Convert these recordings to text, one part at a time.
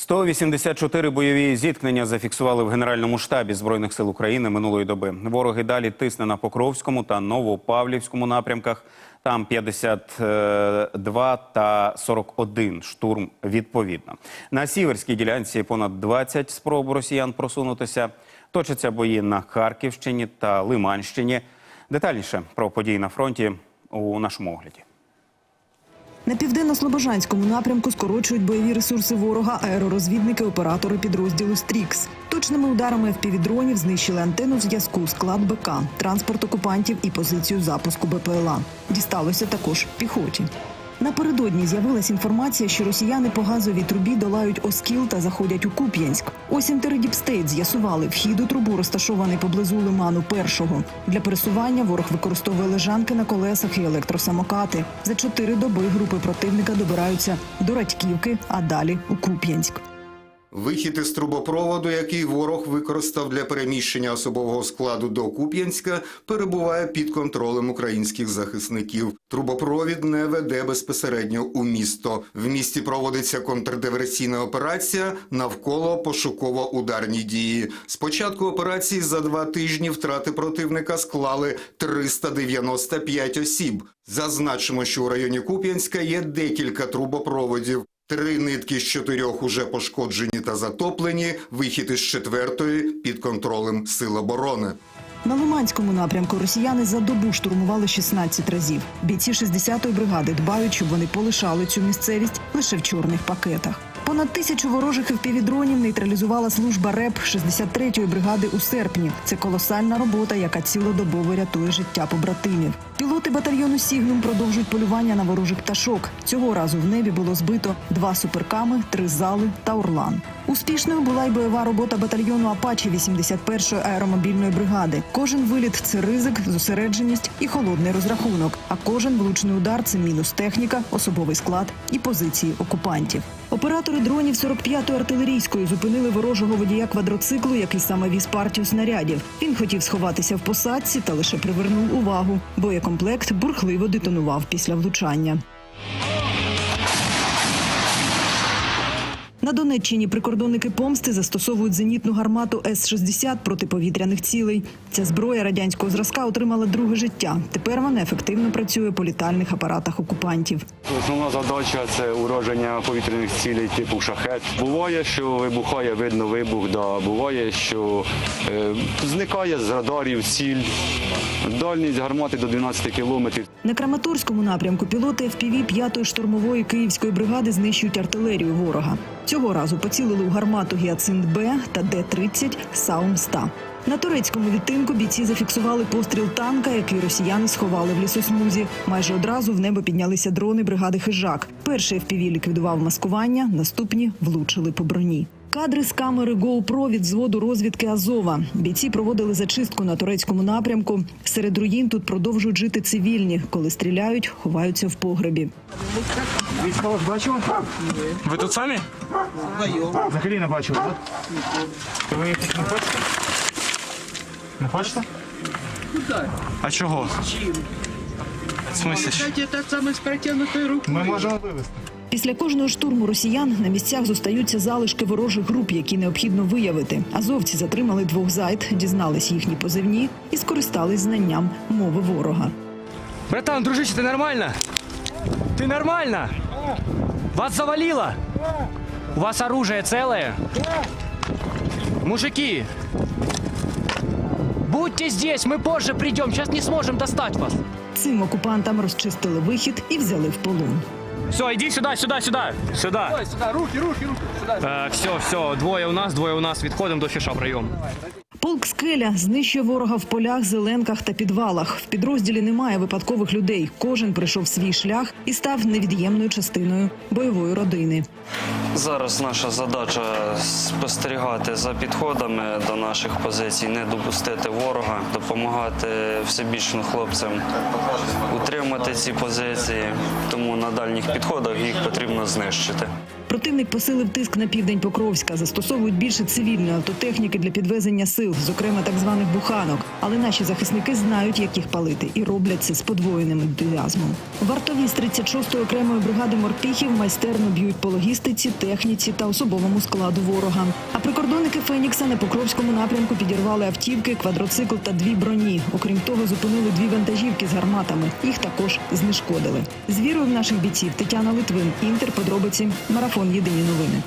184 бойові зіткнення зафіксували в Генеральному штабі Збройних сил України минулої доби. Ворог і далі тисне на Покровському та Новопавлівському напрямках. Там 52 та 41 штурм відповідно. На сіверській ділянці понад 20 спроб росіян просунутися. Точаться бої на Харківщині та Лиманщині. Детальніше про події на фронті у нашому огляді. На південно-слобожанському напрямку скорочують бойові ресурси ворога аеророзвідники, оператори підрозділу Стрікс. Точними ударами впівдронів знищили антенну зв'язку, склад БК, транспорт окупантів і позицію запуску БПЛА. Дісталося також піхоті. Напередодні з'явилась інформація, що росіяни по газовій трубі долають Оскіл та заходять у Куп'янськ. Ось Інтердіпстейт з'ясували, вхід у трубу розташований поблизу лиману першого. Для пересування ворог використовує лежанки на колесах і електросамокати. За чотири доби групи противника добираються до Радьківки, а далі у Куп'янськ. Вихід із трубопроводу, який ворог використав для переміщення особового складу до Куп'янська, перебуває під контролем українських захисників. Трубопровід не веде безпосередньо у місто. В місті проводиться контрдиверсійна операція навколо пошуково-ударні дії. З початку операції за два тижні втрати противника склали 395 осіб. Зазначимо, що у районі Куп'янська є декілька трубопроводів. Три нитки з чотирьох уже пошкоджені та затоплені. Вихід із четвертої під контролем сил оборони. На Лиманському напрямку росіяни за добу штурмували 16 разів. Бійці 60-ї бригади дбають, щоб вони полишали цю місцевість лише в чорних пакетах. Понад тисячу ворожих впівдронів нейтралізувала служба РЕП 63-ї бригади у серпні. Це колосальна робота, яка цілодобово рятує життя побратимів. Пілоти батальйону Сігнум продовжують полювання на ворожих пташок. Цього разу в небі було збито два суперками, три зали та орлан. Успішною була й бойова робота батальйону Апачі 81-ї аеромобільної бригади. Кожен виліт це ризик, зосередженість і холодний розрахунок. А кожен влучний удар це мінус техніка, особовий склад і позиції окупантів. Оператори дронів 45-ї артилерійської зупинили ворожого водія квадроциклу, який саме віз партію снарядів. Він хотів сховатися в посадці та лише привернув увагу. Боєкомплект бурхливо детонував після влучання. На Донеччині прикордонники помсти застосовують зенітну гармату С-60 протиповітряних цілей. Ця зброя радянського зразка отримала друге життя. Тепер вона ефективно працює по літальних апаратах окупантів. Основна задача це ураження повітряних цілей типу шахет. Буває, що вибухає, видно вибух, да. буває, що е, зникає з радарів ціль. Дальність гармати до 12 кілометрів. На Краматорському напрямку пілоти ФПВ 5-ї штурмової київської бригади знищують артилерію ворога. Цього разу поцілили у гармату Гіацинт Б та Д-30 Саум-100. На турецькому відтинку бійці зафіксували постріл танка, який росіяни сховали в лісосмузі. Майже одразу в небо піднялися дрони бригади Хижак. Перший в ліквідував маскування, наступні влучили по броні. Кадри з камери GoPro від зводу розвідки Азова. Бійці проводили зачистку на турецькому напрямку. Серед руїн тут продовжують жити цивільні. Коли стріляють, ховаються в погребі. Військових бачили? Ви тут самі? Взагалі не бачили, так? Ви їх не хочете? Не хочете? А чого? В смысле? Кстати, так само з протягнутою рукою. Ми можемо вивезти. Після кожного штурму росіян на місцях зостаються залишки ворожих груп, які необхідно виявити. Азовці затримали двох зайд, дізнались їхні позивні і скористались знанням мови ворога. Братан, дружище, ты нормально? Ты нормально? Вас завалило? У вас оружие целое? Мужики! Будьте здесь, мы позже придем, сейчас не сможем достать вас. Цим окупантам розчистили вихід і взяли в полон. Все, иди сюда, сюда, сюда, сюда. Сюди, руки, руки, руки. Сюди. Э, все, все, двое у нас, двое у нас, відходимо до фіша прийом. Полк скеля знищує ворога в полях, зеленках та підвалах. В підрозділі немає випадкових людей. Кожен пройшов свій шлях і став невід'ємною частиною бойової родини. Зараз наша задача спостерігати за підходами до наших позицій, не допустити ворога, допомагати всебічно хлопцям утримати ці позиції. Тому на дальніх підходах, їх потрібно знищити. Противник посилив тиск на південь Покровська, застосовують більше цивільної автотехніки для підвезення сил, зокрема так званих буханок. Але наші захисники знають, як їх палити, і роблять це з подвоєним ентузіазмом. Вартові з 36-ї окремої бригади морпіхів майстерно б'ють по логістиці, техніці та особовому складу ворога. А прикордонники Фенікса на Покровському напрямку підірвали автівки, квадроцикл та дві броні. Окрім того, зупинили дві вантажівки з гарматами. Їх також знешкодили. З вірою в наших бійців Тетяна Литвин, Інтер, подробиці, марафон. Єдині новини.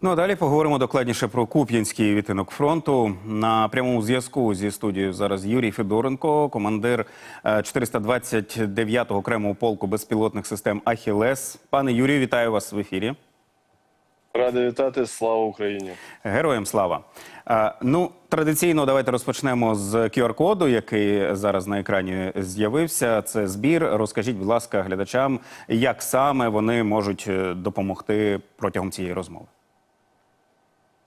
Ну а далі поговоримо докладніше про Куп'янський відтинок фронту. На прямому зв'язку зі студією зараз Юрій Федоренко, командир е, 429-го окремого полку безпілотних систем Ахілес. Пане Юрію, вітаю вас в ефірі. Радий вітати, слава Україні! Героям слава. Ну, традиційно давайте розпочнемо з QR-коду, який зараз на екрані з'явився. Це збір. Розкажіть, будь ласка, глядачам, як саме вони можуть е, допомогти протягом цієї розмови.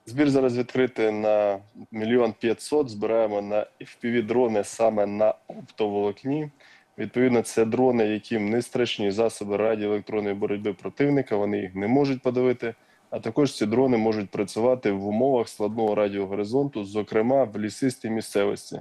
Збір зараз відкритий на мільйон п'ятсот. Збираємо на fpv дрони саме на оптоволокні. Відповідно, це дрони, яким не страшні засоби радіоелектронної боротьби противника. Вони їх не можуть подавити. А також ці дрони можуть працювати в умовах складного радіогоризонту, зокрема в лісистій місцевості.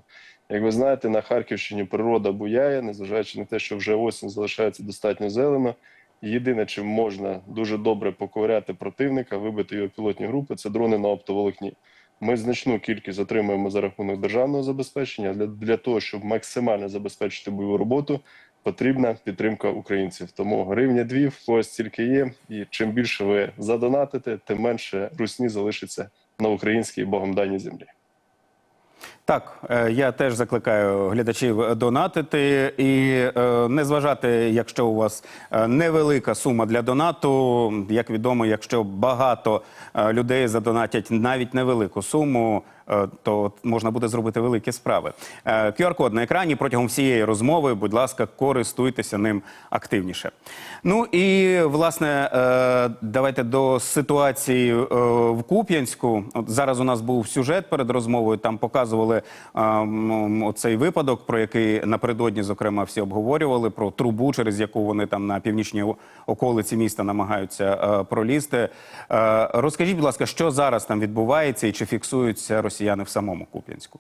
Як ви знаєте, на Харківщині природа буяє, незважаючи на те, що вже осінь залишається достатньо зелено. Єдине, чим можна дуже добре поковиряти противника, вибити його пілотні групи, це дрони на оптоволокні. Ми значну кількість отримуємо за рахунок державного забезпечення. Для, для того, щоб максимально забезпечити бойову роботу, потрібна підтримка українців. Тому гривня дві в когось тільки є. І чим більше ви задонатите, тим менше русні залишиться на українській богом даній землі. Так, е, я теж закликаю глядачів донатити і е, не зважати, якщо у вас е, невелика сума для донату. Як відомо, якщо багато людей задонатять навіть невелику суму, то можна буде зробити великі справи. Е, QR-код на екрані протягом всієї розмови. Будь ласка, користуйтеся ним активніше. Ну і власне, е, давайте до ситуації е, в Куп'янську. От зараз у нас був сюжет перед розмовою. Там показували е, м, оцей випадок, про який напередодні, зокрема, всі обговорювали про трубу, через яку вони там на північній околиці міста намагаються е, пролізти. Е, розкажіть, будь ласка, що зараз там відбувається і чи фіксуються росіяни в самому Куп'янську?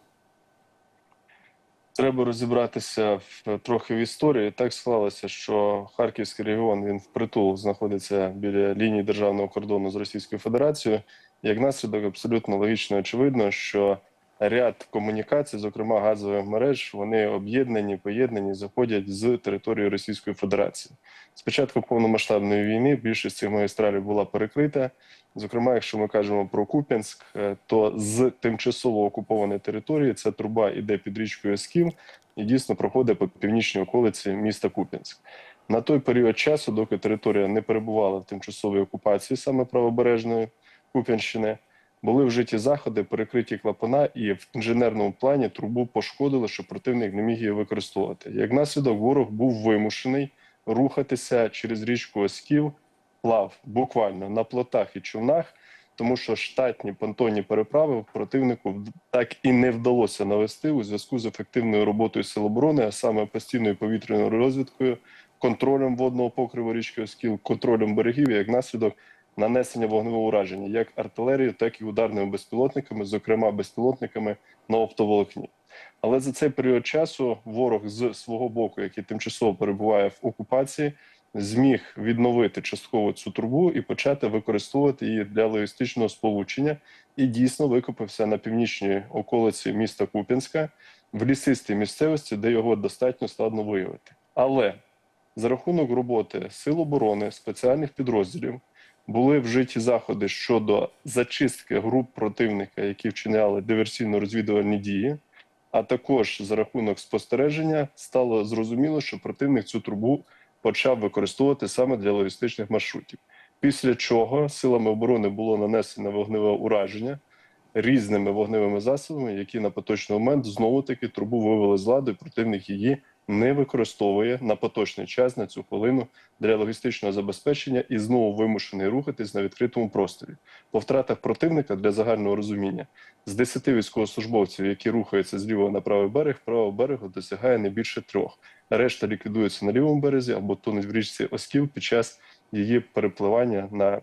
Треба розібратися в трохи в історії. Так склалося, що Харківський регіон він впритул знаходиться біля лінії державного кордону з Російською Федерацією. Як наслідок, абсолютно логічно і очевидно, що ряд комунікацій, зокрема газових мереж, вони об'єднані, поєднані, заходять з території Російської Федерації. Спочатку повномасштабної війни більшість цих магістралів була перекрита. Зокрема, якщо ми кажемо про Куп'янськ, е, то з тимчасово окупованої території ця труба іде під річкою Есків і дійсно проходить по північній околиці міста Куп'янськ. На той період часу, доки територія не перебувала в тимчасовій окупації, саме правобережної Куп'янщини, були вжиті заходи, перекриті клапана, і в інженерному плані трубу пошкодили, щоб противник не міг її використовувати. Як наслідок, ворог був вимушений рухатися через річку Осків, плав буквально на плотах і човнах, тому що штатні понтонні переправи противнику так і не вдалося навести у зв'язку з ефективною роботою сил оборони, а саме постійною повітряною розвідкою, контролем водного покриву річки Оскіл, контролем берегів, і як наслідок нанесення вогневого ураження як артилерією, так і ударними безпілотниками, зокрема безпілотниками на оптоволокні. Але за цей період часу ворог з свого боку, який тимчасово перебуває в окупації, зміг відновити частково цю трубу і почати використовувати її для логістичного сполучення. І дійсно викопався на північній околиці міста Куп'янська в лісистій місцевості, де його достатньо складно виявити. Але за рахунок роботи сил оборони спеціальних підрозділів були вжиті заходи щодо зачистки груп противника, які вчиняли диверсійно-розвідувальні дії. А також за рахунок спостереження стало зрозуміло, що противник цю трубу почав використовувати саме для логістичних маршрутів. Після чого силами оборони було нанесено вогневе ураження різними вогневими засобами, які на поточний момент знову таки трубу вивели з ладу, і противник її не використовує на поточний час на цю хвилину для логістичного забезпечення і знову вимушений рухатись на відкритому просторі. По втратах противника для загального розуміння з 10 військовослужбовців, які рухаються з лівого на правий берег, правого берегу досягає не більше трьох. Решта ліквідується на лівому березі або тонуть в річці Оскіл під час її перепливання на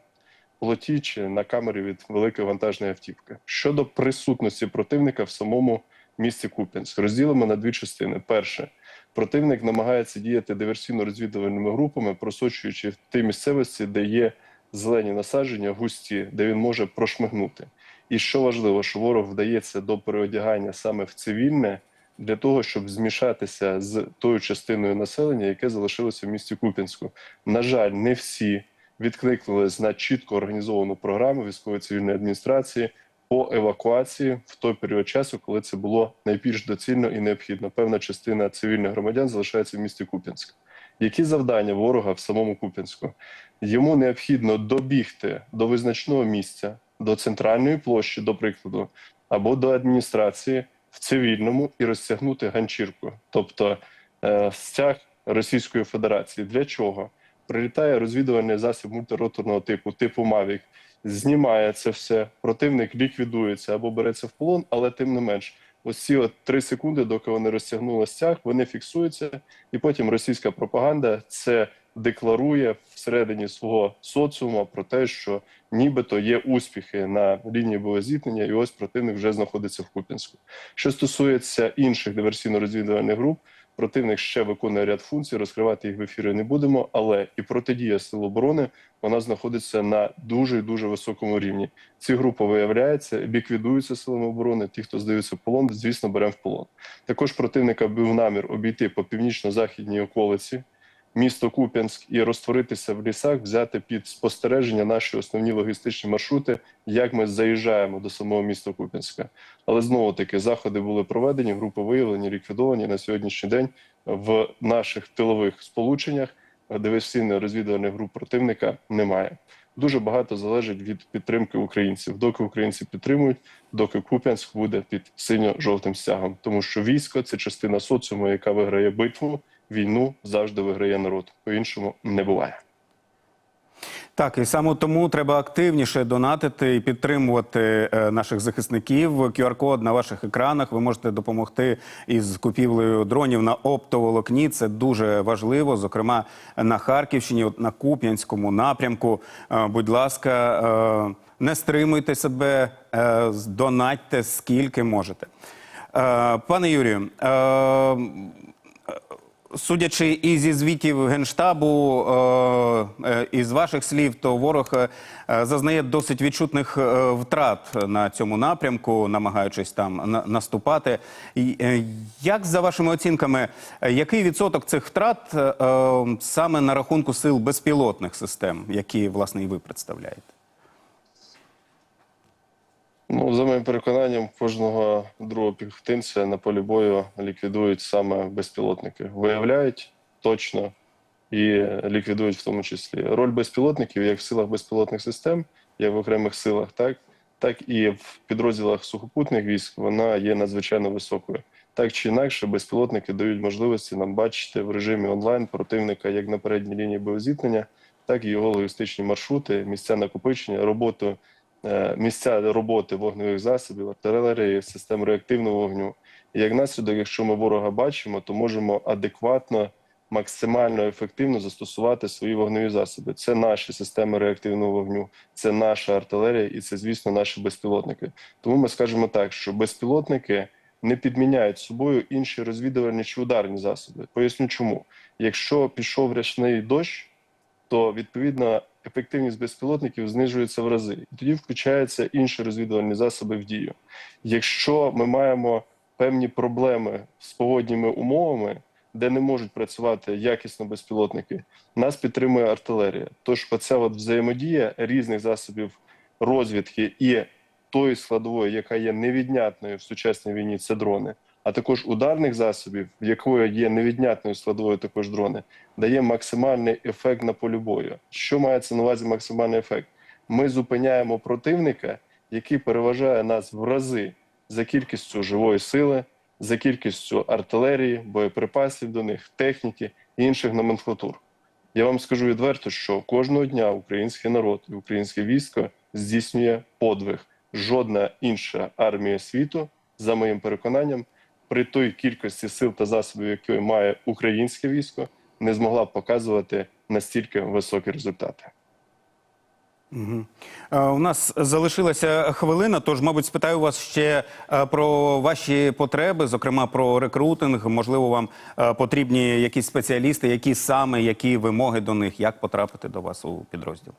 плоті чи на камері від великої вантажної автівки. Щодо присутності противника в самому місті Куп'янськ, розділимо на дві частини. Перше, противник намагається діяти диверсійно-розвідувальними групами, просочуючи в ті місцевості, де є зелені насадження, густі, де він може прошмигнути. І що важливо, що ворог вдається до переодягання саме в цивільне для того, щоб змішатися з тою частиною населення, яке залишилося в місті Куп'янську. На жаль, не всі відкликнулись на чітко організовану програму військової цивільної адміністрації по евакуації в той період часу, коли це було найбільш доцільно і необхідно. Певна частина цивільних громадян залишається в місті Куп'янськ. Які завдання ворога в самому Куп'янську? Йому необхідно добігти до визначного місця, до центральної площі, до прикладу, або до адміністрації в цивільному і розтягнути ганчірку, тобто е, стяг Російської Федерації. Для чого? Прилітає розвідувальний засіб мультироторного типу, типу Мавік, знімає це все, противник ліквідується або береться в полон, але тим не менш, ось ці от три секунди, доки вони розтягнули стяг, вони фіксуються, і потім російська пропаганда це декларує всередині свого соціуму про те, що нібито є успіхи на лінії боєзіткнення, і ось противник вже знаходиться в Куп'янську. Що стосується інших диверсійно-розвідувальних груп, противник ще виконує ряд функцій, розкривати їх в ефірі не будемо, але і протидія сил оборони вона знаходиться на дуже і дуже високому рівні. Ці групи виявляються, ліквідуються силами оборони. Ті, хто здаються в полон, звісно, беремо в полон. Також противника був намір обійти по північно-західній околиці місто Куп'янськ і розтворитися в лісах, взяти під спостереження наші основні логістичні маршрути, як ми заїжджаємо до самого міста Куп'янська. Але знову таки заходи були проведені, групи виявлені, ліквідовані на сьогоднішній день в наших тилових сполученнях. Диверсійно розвідувальних груп противника немає. Дуже багато залежить від підтримки українців. Доки українці підтримують, доки Куп'янськ буде під синьо-жовтим стягом, тому що військо це частина соціуму, яка виграє битву. Війну завжди виграє народ. По іншому не буває. Так, і саме тому треба активніше донатити і підтримувати е, наших захисників. QR-код на ваших екранах. Ви можете допомогти із купівлею дронів на оптоволокні. Це дуже важливо, зокрема на Харківщині, на Куп'янському напрямку. Е, Будь ласка, е, не стримуйте себе, донатьте скільки можете. Пане Юрію. Судячи і зі звітів генштабу, е, е, і з ваших слів, то ворог е, зазнає досить відчутних втрат на цьому напрямку, намагаючись там на- наступати. Як за вашими оцінками, який відсоток цих втрат саме на рахунку сил безпілотних систем, які власне і ви представляєте? Ну, за моїм переконанням, кожного другого піхотинця на полі бою ліквідують саме безпілотники. Виявляють точно і ліквідують в тому числі. Роль безпілотників як в силах безпілотних систем, як в окремих силах, так, так і в підрозділах сухопутних військ вона є надзвичайно високою. Так чи інакше, безпілотники дають можливості нам бачити в режимі онлайн противника як на передній лінії боєзіткнення, так і його логістичні маршрути, місця накопичення, роботу місця роботи вогневих засобів, артилерії, систем реактивного вогню. І як наслідок, якщо ми ворога бачимо, то можемо адекватно, максимально ефективно застосувати свої вогневі засоби. Це наші системи реактивного вогню, це наша артилерія і це, звісно, наші безпілотники. Тому ми скажемо так, що безпілотники не підміняють собою інші розвідувальні чи ударні засоби. Поясню, чому якщо пішов рясний дощ, то відповідно ефективність безпілотників знижується в рази, і тоді включаються інші розвідувальні засоби в дію. Якщо ми маємо певні проблеми з погодніми умовами, де не можуть працювати якісно безпілотники, нас підтримує артилерія. Тож оця от взаємодія різних засобів розвідки і тої складової, яка є невіднятною в сучасній війні, це дрони. А також ударних засобів, якою є невіднятною складовою також дрони, дає максимальний ефект на полі бою. Що мається на увазі максимальний ефект? Ми зупиняємо противника, який переважає нас в рази за кількістю живої сили, за кількістю артилерії, боєприпасів до них, техніки і інших номенклатур. Я вам скажу відверто, що кожного дня український народ і українське військо здійснює подвиг. Жодна інша армія світу, за моїм переконанням, при той кількості сил та засобів, які має українське військо, не змогла б показувати настільки високі результати. Е, У нас залишилася хвилина, тож, мабуть, спитаю вас ще е, про ваші потреби, зокрема про рекрутинг. Можливо, вам е, потрібні якісь спеціалісти, які саме які вимоги до них, як потрапити до вас у підрозділ?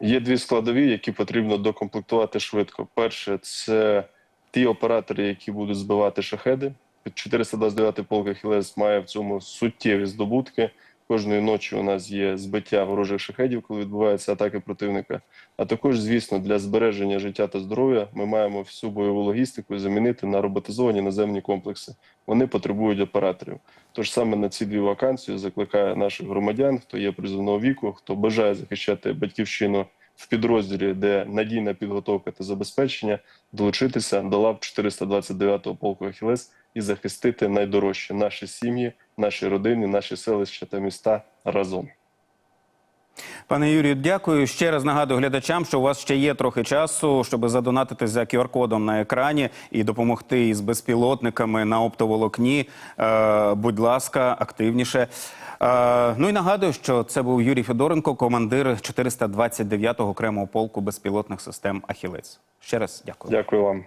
Є дві складові, які потрібно докомплектувати швидко. Перше, це ті оператори, які будуть збивати шахеди. 429-й полк Ахілес має в цьому суттєві здобутки. Кожної ночі у нас є збиття ворожих шахедів, коли відбуваються атаки противника. А також, звісно, для збереження життя та здоров'я ми маємо всю бойову логістику замінити на роботизовані наземні комплекси. Вони потребують операторів. Тож саме на ці дві вакансії закликаю наших громадян, хто є призовного віку, хто бажає захищати батьківщину в підрозділі, де надійна підготовка та забезпечення, долучитися до лав 429-го полку Ахілес і захистити найдорожче наші сім'ї, наші родини, наші селища та міста разом. Пане Юрію, дякую. Ще раз нагадую глядачам, що у вас ще є трохи часу, щоб задонатити за QR-кодом на екрані і допомогти із безпілотниками на оптоволокні. Е, будь ласка, активніше. Е, ну і нагадую, що це був Юрій Федоренко, командир 429-го окремого полку безпілотних систем Ахілець. Ще раз дякую. Дякую вам.